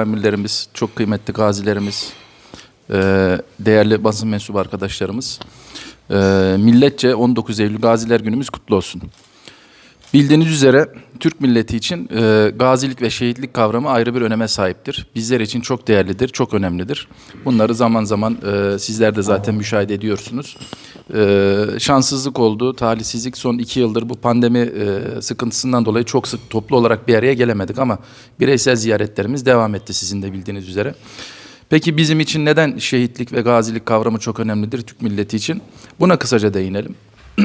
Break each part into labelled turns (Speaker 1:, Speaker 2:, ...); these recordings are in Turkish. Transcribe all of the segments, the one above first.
Speaker 1: Emirlerimiz, çok kıymetli gazilerimiz, e, değerli basın mensubu arkadaşlarımız. e, Milletçe 19 Eylül Gaziler Günümüz kutlu olsun. Bildiğiniz üzere Türk milleti için e, gazilik ve şehitlik kavramı ayrı bir öneme sahiptir. Bizler için çok değerlidir, çok önemlidir. Bunları zaman zaman sizler de zaten müşahede ediyorsunuz. E, şanssızlık oldu, talihsizlik son iki yıldır bu pandemi e, sıkıntısından dolayı çok sık toplu olarak bir araya gelemedik ama bireysel ziyaretlerimiz devam etti sizin de bildiğiniz üzere. Peki bizim için neden şehitlik ve gazilik kavramı çok önemlidir Türk milleti için? Buna kısaca değinelim.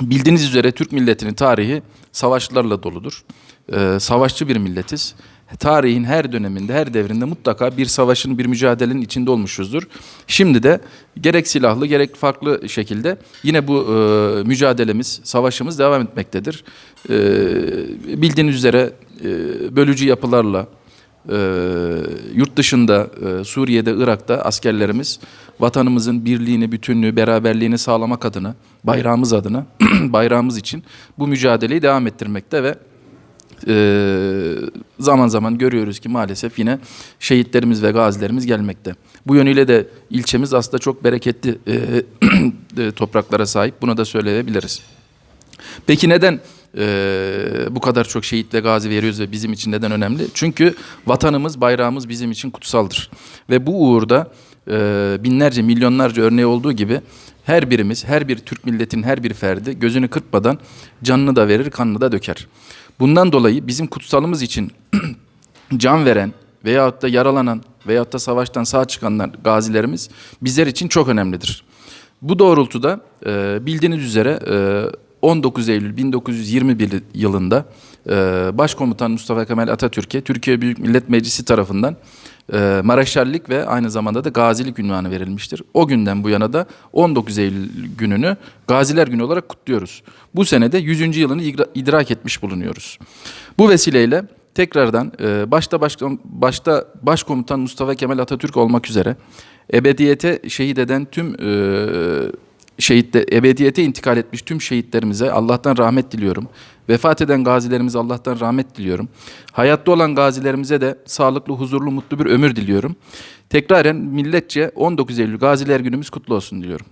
Speaker 1: Bildiğiniz üzere Türk milletinin tarihi savaşlarla doludur. Ee, savaşçı bir milletiz. Tarihin her döneminde, her devrinde mutlaka bir savaşın, bir mücadelenin içinde olmuşuzdur. Şimdi de gerek silahlı, gerek farklı şekilde yine bu e, mücadelemiz, savaşımız devam etmektedir. Ee, bildiğiniz üzere e, bölücü yapılarla, e, yurt dışında, e, Suriye'de, Irak'ta askerlerimiz vatanımızın birliğini, bütünlüğü, beraberliğini sağlamak adına, bayrağımız adına, bayrağımız için bu mücadeleyi devam ettirmekte ve e, zaman zaman görüyoruz ki maalesef yine şehitlerimiz ve gazilerimiz gelmekte. Bu yönüyle de ilçemiz aslında çok bereketli e, e, topraklara sahip. Bunu da söyleyebiliriz. Peki neden eee, bu kadar çok şehit ve gazi veriyoruz ve bizim için neden önemli? Çünkü vatanımız, bayrağımız bizim için kutsaldır. Ve bu uğurda eee, binlerce, milyonlarca örneği olduğu gibi her birimiz, her bir Türk milletinin her bir ferdi gözünü kırpmadan canını da verir, kanını da döker. Bundan dolayı bizim kutsalımız için can veren veyahut da yaralanan veyahut da savaştan sağ çıkanlar gazilerimiz bizler için çok önemlidir. Bu doğrultuda e, bildiğiniz üzere e, 19 Eylül 1921 yılında e, Başkomutan Mustafa Kemal Atatürk'e Türkiye Büyük Millet Meclisi tarafından e, Mareşallik ve aynı zamanda da gazilik ünvanı verilmiştir. O günden bu yana da 19 Eylül gününü Gaziler Günü olarak kutluyoruz. Bu senede 100. yılını idrak etmiş bulunuyoruz. Bu vesileyle tekrardan e, başta başka, başta Başkomutan Mustafa Kemal Atatürk olmak üzere ebediyete şehit eden tüm e, şehitte ebediyete intikal etmiş tüm şehitlerimize Allah'tan rahmet diliyorum. Vefat eden gazilerimize Allah'tan rahmet diliyorum. Hayatta olan gazilerimize de sağlıklı, huzurlu, mutlu bir ömür diliyorum. Tekraren milletçe 19 Eylül Gaziler Günümüz kutlu olsun diliyorum.